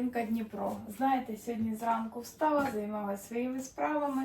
Іринка Дніпро. Знаєте, сьогодні зранку встала, займалася своїми справами.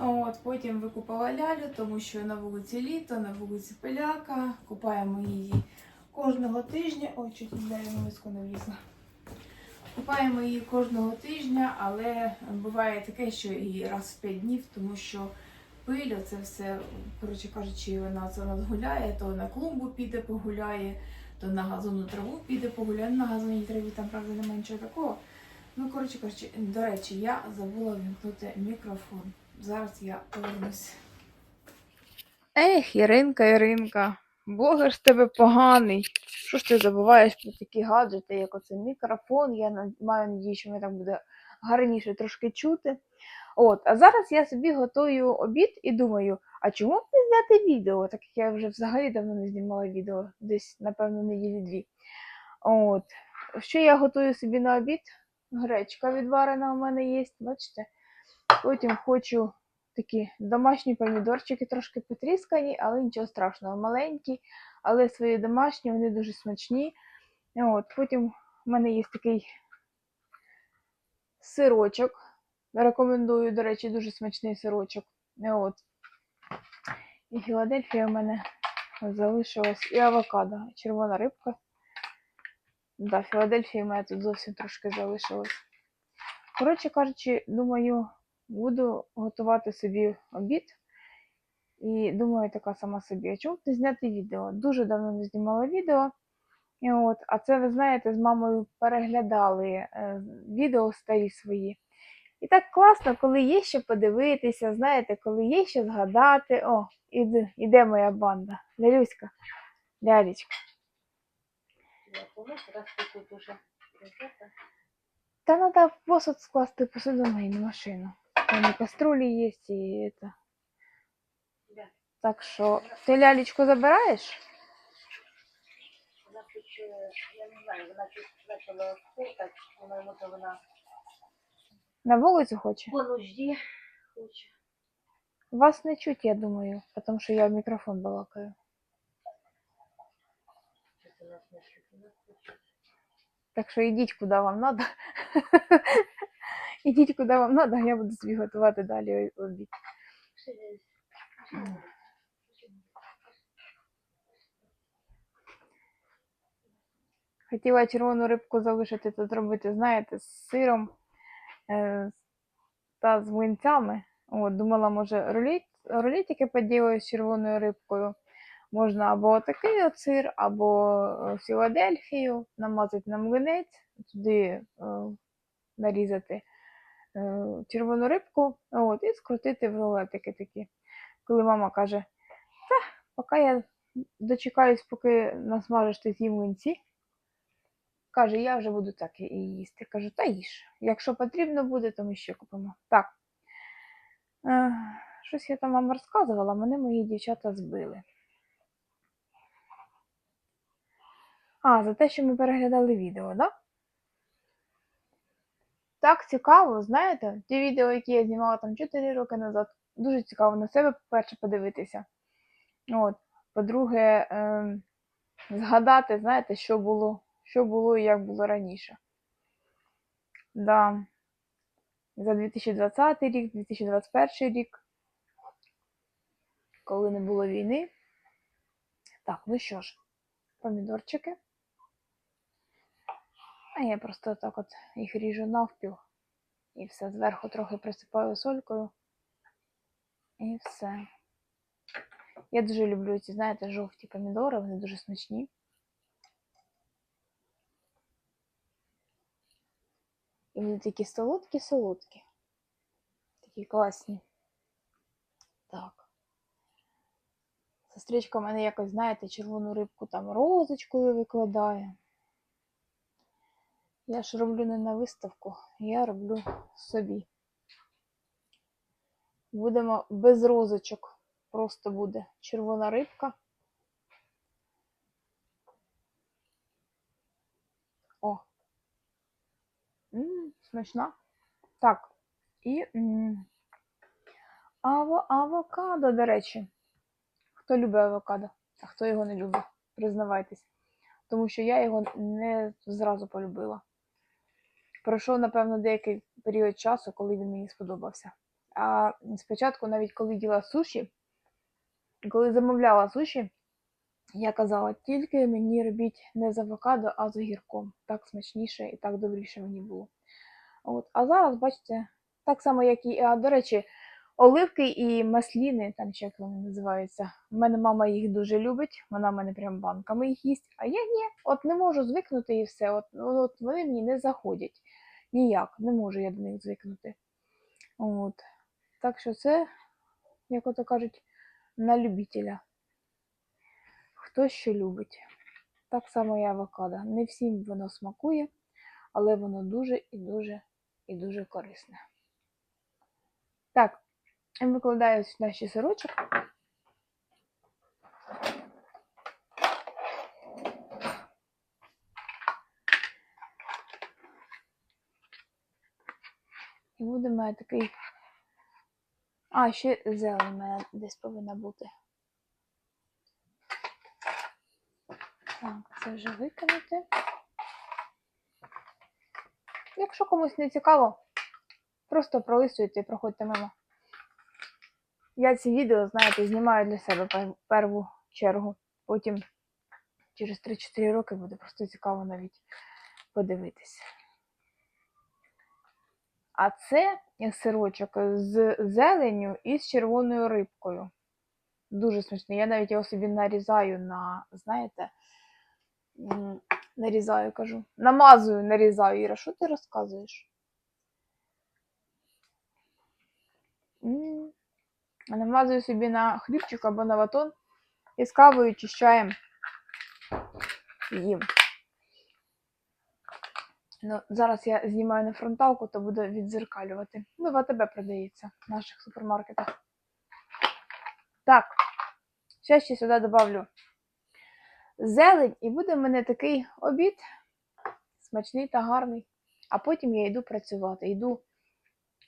От, потім викупала лялю, тому що на вулиці літо, на вулиці пиляка. Купаємо її кожного тижня. Ой, чуть не миску не влізла. Купаємо її кожного тижня, але буває таке, що і раз в 5 днів, тому що пиль, це все, коротше кажучи, вона це нас гуляє, то на клумбу піде погуляє, то на газонну траву піде погуляє. Ну, На газонній траві там, правда, немає нічого такого. Ну, коротше кажучи, до речі, я забула вімкнути мікрофон. Зараз я повернусь. Ех, Іринка, Іринка, блогер з тебе поганий. Що ж ти забуваєш про такі гаджети, як оце мікрофон? Я маю надію, що мене так буде гарніше трошки чути. От, а зараз я собі готую обід і думаю, а чому б не зняти відео, так як я вже взагалі давно не знімала відео, десь, напевно, неділі дві. От. Що я готую собі на обід? Гречка відварена у мене є, бачите? Потім хочу такі домашні помідорчики, трошки потріскані, але нічого страшного, маленькі, але свої домашні, вони дуже смачні. От. Потім у мене є такий сирочок. Рекомендую, до речі, дуже смачний сирочок. От. І Філадельфія в мене залишилась, і авокадо, червона рибка. Да, Філадельфія в мене тут зовсім трошки залишилось. Коротше кажучи, думаю, буду готувати собі обід. І думаю, така сама собі, а чому б не зняти відео? Дуже давно не знімала відео. І от, а це, ви знаєте, з мамою переглядали е, відео старі свої. І так класно, коли є що подивитися, знаєте, коли є що згадати. О, іде, іде моя банда. Лялюська, лялечка. Я помнишь, раз ты тут уже это, Та треба посуд скласти в посудомийну машину. Там і каструлі є, і це. Да. Так що, ти лялечку забираєш? она чуть, э, я не знаю, она чуть начала на вулицю хоче? по хочет. Вас не чуть, я думаю, тому що я в мікрофон балакаю. Так що йдіть, куди вам треба. Ідіть, куди вам треба, я буду собі готувати далі обід. Хотіла червону рибку залишити та зробити, знаєте, з сиром та з млинцями. От, думала, може, рулет, рулетики поділаю з червоною рибкою. Можна або такий от або е, Філадельфію, намазати на млинець, туди е, нарізати е, червону рибку от, і скрутити в рулетики такі. Коли мама каже, та, поки я дочекаюсь, поки насмажиш ти ті млинці, Каже, я вже буду так і їсти. Кажу, та їж. Якщо потрібно буде, то ми ще купимо. Так. Е, щось я там вам розказувала, мене мої дівчата збили. А, за те, що ми переглядали відео? Да? Так цікаво, знаєте, ті відео, які я знімала там 4 роки назад, дуже цікаво на себе, по-перше, подивитися. От. По-друге, ем, згадати, знаєте, що було що було і як було раніше. Да. За 2020 рік, 2021 рік, коли не було війни. Так, ну що ж, помідорчики. А я просто так от їх ріжу навпіл. І все зверху трохи присипаю солькою. І все. Я дуже люблю ці, знаєте, жовті помідори, вони дуже смачні. І вони такі солодкі-солодкі. Такі класні. Так. Сестричка в мене якось, знаєте, червону рибку там розочкою викладає. Я ж роблю не на виставку, я роблю собі. Будемо без розочок. Просто буде червона рибка. О, М, смачна. Так. І аво, авокадо, до речі. Хто любить авокадо, а хто його не любить, признавайтесь. Тому що я його не зразу полюбила. пройшов, напевно, деякий період часу, коли він мені сподобався. А спочатку, навіть коли їла суші, коли замовляла суші, я казала, тільки мені робіть не з авокадо, а з огірком. Так смачніше і так добріше мені було. От. А зараз, бачите, так само, як і, до речі, оливки і масліни, там ще як вони називаються. У мене мама їх дуже любить, вона в мене прям банками їх їсть, а я ні, от не можу звикнути і все. От, ну, от вони мені не заходять. Ніяк, не можу я до них звикнути. От. Так що це, як ото кажуть, на любителя. Хто що любить. Так само і авокадо. Не всім воно смакує, але воно дуже і дуже і дуже корисне. Так, викладаю сюди ще сирочок. І буде мене такий. А, ще зелень в мене десь повинна бути. Так, це вже викинути. Якщо комусь не цікаво, просто пролистуйте і проходьте мимо. Я ці відео, знаєте, знімаю для себе пер- перву чергу. Потім через 3-4 роки буде просто цікаво навіть подивитися. А це сирочок з зеленню і з червоною рибкою. Дуже смачний. Я навіть його собі нарізаю на, знаєте, нарізаю, кажу. Намазую, нарізаю. Іра, що ти розказуєш? Намазую собі на хлібчик або на батон і з кавою чи з чаєм їм. Ну, зараз я знімаю на фронталку, то буду відзеркалювати. Ну, в АТБ продається в наших супермаркетах. Так, ще ще сюди добавлю зелень, і буде в мене такий обід смачний та гарний. А потім я йду працювати. Йду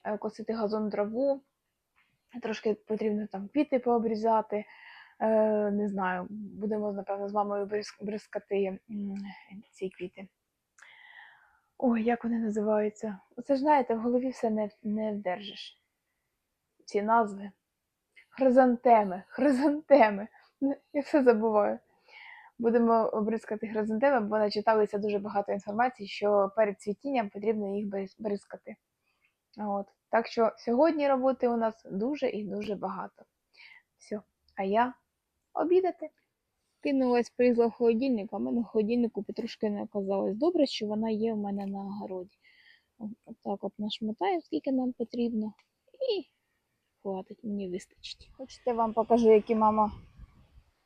е, косити газон траву. Трошки потрібно там квіти пообрізати. Е, не знаю, будемо, напевно, з мамою бризкати ці квіти. Ой, як вони називаються? Оце ж знаєте, в голові все не, не вдержиш. Ці назви. Хризантеми, хризантеми. Я все забуваю. Будемо обризкати хризантеми, бо начиталися дуже багато інформації, що перед цвітінням потрібно їх бризкати. От. Так що сьогодні роботи у нас дуже і дуже багато. Все. А я обідати. Кинулась, полізла в холодильник, а в мене в холодильнику петрушки не оказалось. Добре, що вона є в мене на огороді. От так от нашмотаю, скільки нам потрібно. І хватить, мені вистачить. Хочете, вам покажу, які мама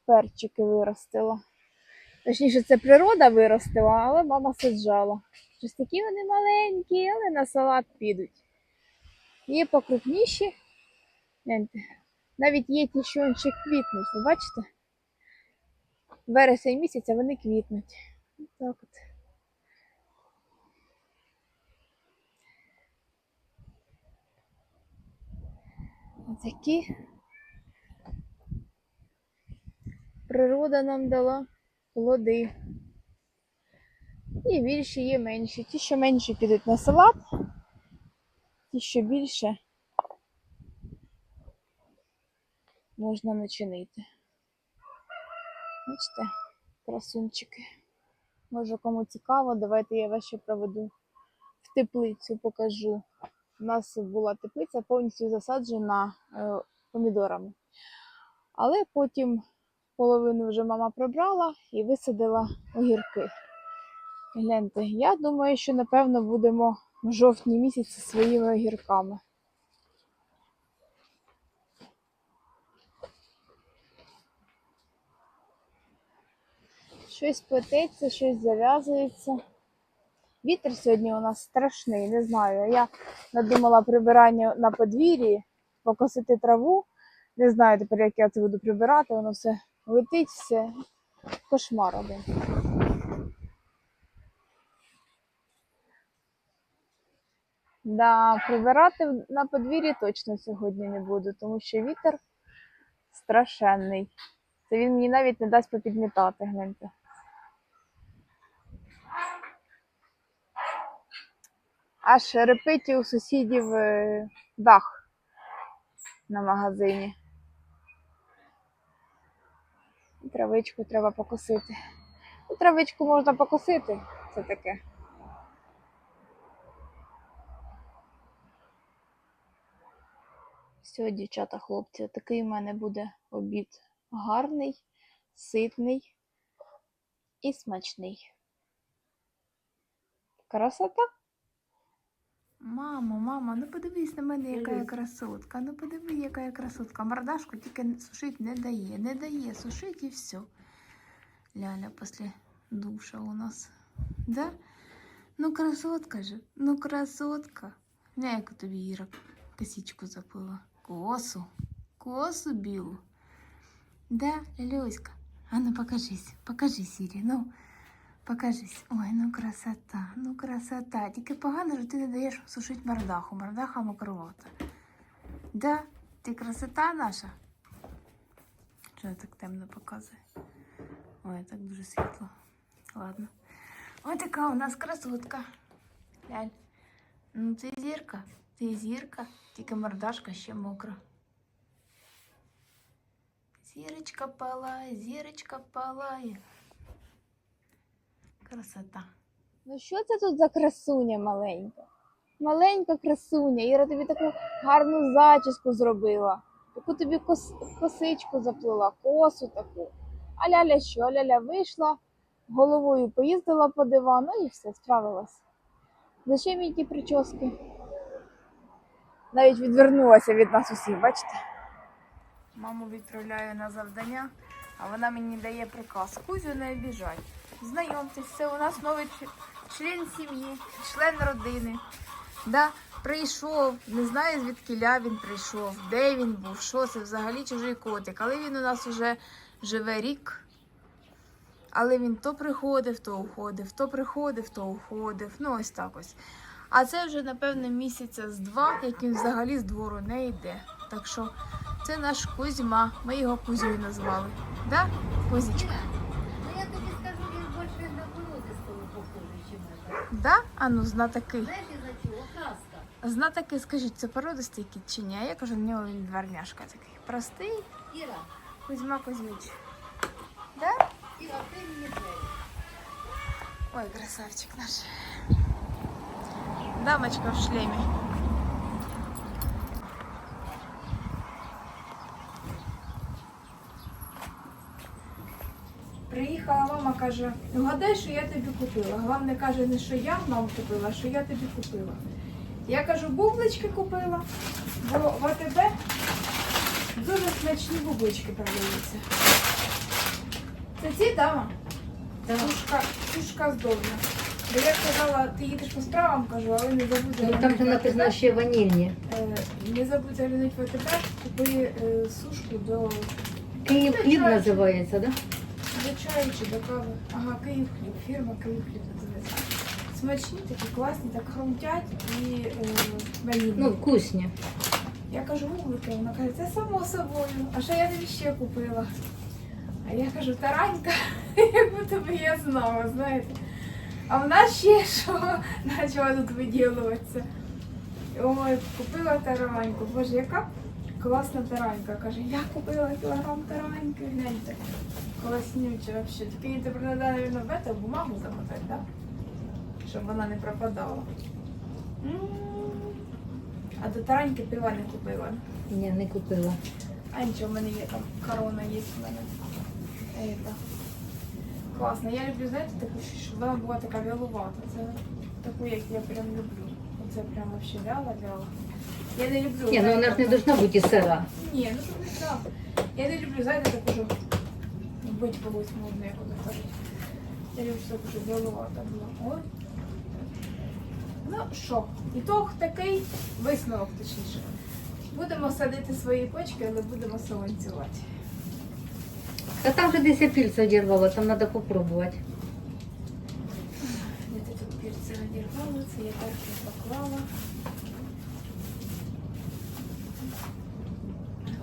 перчики виростила. Точніше, це природа виростила, але мама саджала. Щось такі вони маленькі, але на салат підуть. Є покрупніші. Навіть є ті, що ще квітнуть, ви бачите? вересень місяця вони квітнуть. Так от. Такі природа нам дала плоди. І більші є менші. Ті, що менші підуть на салат, ті, що більше можна начинити. Бачите, красунчики. Може, кому цікаво, давайте я вас ще проведу в теплицю, покажу. У нас була теплиця повністю засаджена е, помідорами. Але потім половину вже мама прибрала і висадила огірки. Гляньте, я думаю, що напевно будемо в жовтні місяці своїми огірками. Щось плететься, щось зав'язується. Вітер сьогодні у нас страшний, не знаю. Я надумала прибирання на подвір'ї, покосити траву. Не знаю тепер, як я це буду прибирати, воно все летить, все кошмар один. Да, прибирати на подвір'ї точно сьогодні не буду, тому що вітер страшенний. Це він мені навіть не дасть попідмітати, гляньте. Аж репить у сусідів е, дах на магазині. І Травичку треба покосити. Ну, Травичку можна покосити, це таке. Все, дівчата, хлопці, такий в мене буде обід гарний, ситний і смачний. Красота. Мамо, мама, ну подивись на мене, яка я красотка. Ну подиви, яка я красотка. Мордашку тільки сушить не дає. Не дає сушить і все. Ляля після душа у нас. Да? Ну, красотка же. Ну, красотка. Не, яку тобі Іра косичку заплила. Косу. Косу білу. Да, Лялюська? А ну покажись, покажись, Ірі, ну. Покажись. Ой, ну красота, ну красота. Тільки погано, що ти не даєш сушити мордаху. Мордаха мокровата. Да? Ти красота наша? Я так темно показує? Ой, так дуже світло. Ладно. Ось така у нас красотка. Глянь. Ну ти зірка. Ти зірка, тільки мордашка ще мокра. Зірочка палає, зірочка палає. Красота. Ну що це тут за красуня маленька? Маленька красуня. Іра тобі таку гарну зачіску зробила. Таку тобі кос... косичку заплела, косу таку. А ляля що? Ляля вийшла, головою поїздила по дивану і все, справилась. Зачем їй ті прически? Навіть відвернулася від нас усіх, бачите? Маму відправляю на завдання, а вона мені дає приказ. Кузю не обіжай. Знайомтесь, це у нас новий член сім'ї, член родини. Да, прийшов, не знаю звідки він прийшов, де він був, що це взагалі чужий котик. Але він у нас вже живе рік. Але він то приходив, то уходив, то приходив, то уходив. Ну, ось так ось. А це вже, напевно, місяця з два, як він взагалі з двору не йде. Так що це наш Кузьма. Ми його Кузькою назвали. Да, Кузічка? Ну я тобі скажу, він більше на породистого похожий, чим это. Да? А ну, знатаки. Знатаки, скажіть, це породистий кіт чи ні? А я кажу, в нього він дворняшка такий. Простий Іра, Кузьма Кузьмич. Да? Іра, ти мені. Ой, красавчик наш. Дамочка в шлемі. Приїхала мама, каже, вгадай, що я тобі купила. Головне каже, не що я маму купила, а що я тобі купила. Я кажу, бублички купила, бо в АТБ дуже смачні бублички продаються. Це ці, дама? Так. Тушка, тушка здобна. Бо я сказала, ти їдеш по справам, кажу, але не забудь Ну, заглянути там в написано ще ванільні. Е, Не забудь заглянути в АТБ, купи е, сушку до, Київ хліб називається, да? Чаю чи до кави. Ага, Київ хліб, фірма Київ хліб називається. Смачні, такі класні, так хрумтять і е, ванільні. Ну, вкусні. Я кажу, вуглики, вона каже, це само собою. А що я тобі ще купила? А я кажу, таранька, як будто би я знала, знаєте. А в нас ще що почала тут виділуватися. Ой, купила тараньку. Боже, яка класна таранька. Каже, я купила кілограм тараньки, гляньте. Класнюче взагалі. Тільки їй тепер треба, мабуть, в это бумагу замотати, да? Щоб вона не пропадала. М. А до тараньки пива не купила. Ні, не купила. А нічого, в мене є там корона є в мене. Это. Класно. Я люблю, знаєте, таку, щоб вона була така вялувата. Це таку, як я прям люблю. Оце прям вообще вяла-вяла. Я не люблю. Ні, ну вона ж не должна бути сира. Ні, ну це не так. Я не люблю, знаєте, таку, щоб бить когось модно, як вони кажуть. Я люблю щоб таку, щоб була. Ой. Ну що, ітог такий, висновок точніше. Будемо садити свої почки, але будемо солонцювати. Та там же десь апільця одірвала, там треба попробувати. Ти тут пірці надірвала, це я перше поклала.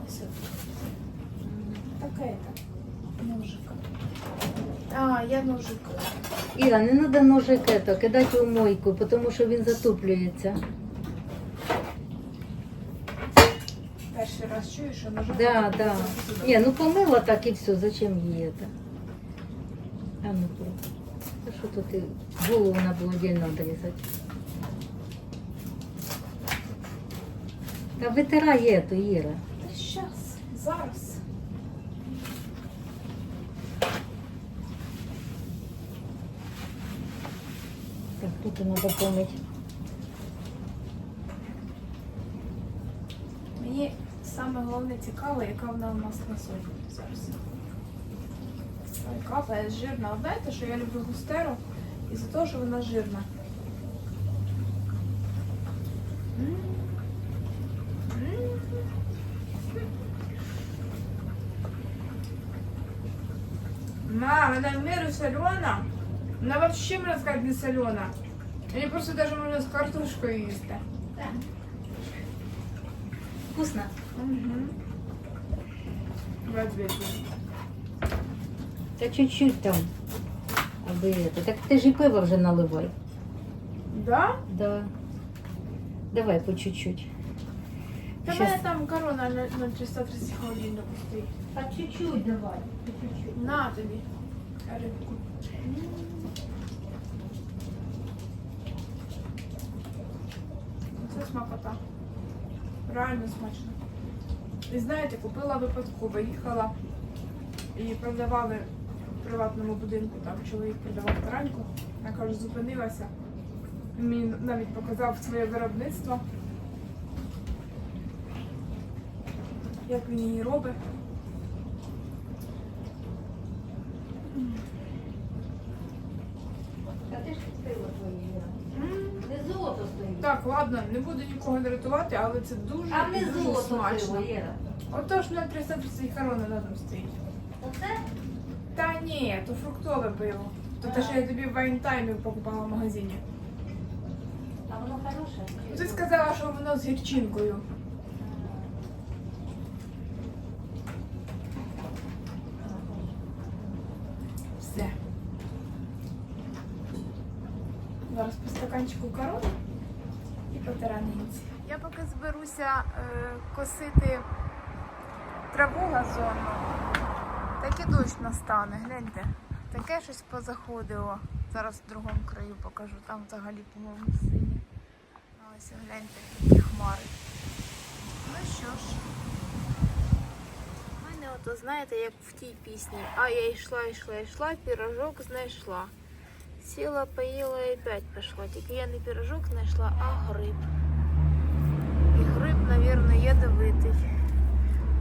Ось от. М, Таке это. Ножика. А, я ножик. Іра, не треба ножик ето, кидати у мойку, тому що він затуплюється. Перший раз чую, що ножик. Да, да. Ні, ну помила так і все, зачем її це? А ну про. Та що тут і голову треба було отдельно отрізати. Та витирай ету, Іра. Та щас, зараз. Так, тут треба помити. Мені саме головне цікаво, яка вона у нас на солі зараз. Капає жирна. От знаєте, що я люблю густеру із-за того, що вона жирна. М. М. Она в меру солена. Она вообще, можно сказать, не солена. Они просто даже можно с картошкой есть. Да. Вкусно? Угу. Та чуть-чуть там. Аби это. Так ти ж і пиво вже наливай. Да? Да. Давай по чуть-чуть. Та Щас. мене там корона на, на 330 холодильнику стоїть. По чуть-чуть давай. По чуть-чуть. На тобі. Рибку. Це смакота. Реально смачно. І знаєте, купила випадково, їхала і продавали в приватному будинку, там чоловік продавав тараньку. Я кажу, зупинилася. Мені навіть показав своє виробництво. Як він її робить. Та ти ж пиво твоє, Іра. Не золото стоїть. Ладно, не буду нікого не рятувати, але це дуже, А не дуже золото смачно. пиво, Іра. Отож на 330 корона рядом стоїть. Оце? Та ні, то фруктове пиво. То те, що я тобі в вайнтаймі покупала в магазині. А воно хороше? Ти сказала, що воно з гірчинкою. Все. Зараз по стаканчику корони і по таранинці. Я поки зберуся е, косити траву газонну. Так і дощ настане, гляньте. Таке щось позаходило. Зараз в другому краю покажу. Там взагалі, по-моєму, синє. Ось гляньте, які хмари. Ну що ж. У мене ото, знаєте, як в тій пісні. А я йшла, йшла, йшла, пірожок знайшла. Сіла, поїла і опять пішла. Тільки я не пірожок знайшла, а гриб. Мабуть, ядовитий.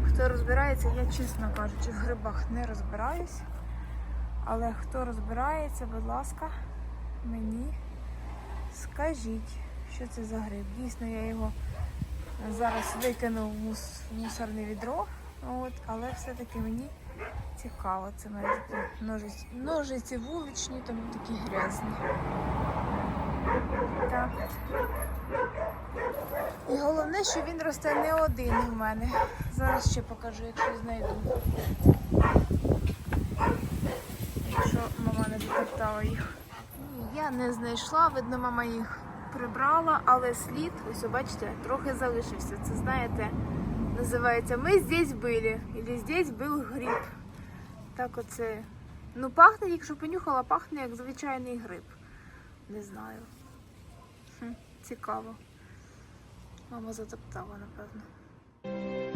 Хто розбирається, я чесно кажучи, в грибах не розбираюсь. Але хто розбирається, будь ласка, мені скажіть, що це за гриб. Дійсно, я його зараз викину в, мус- в мусорне відро. От, але все-таки мені цікаво. Це такі ножиці, ножиці вуличні, тому такі грязні. Так. І головне, що він росте не один у мене. Зараз ще покажу, якщо знайду. Якщо мама не затоптала їх. Ні, Я не знайшла, видно, мама їх прибрала, але слід, ось бачите, трохи залишився. Це знаєте, називається Ми здесь були, або здесь був гриб. Так оце. Ну, пахне, якщо понюхала, пахне як звичайний гриб. Не знаю. Хм, цікаво. Мама затоптала, напевно.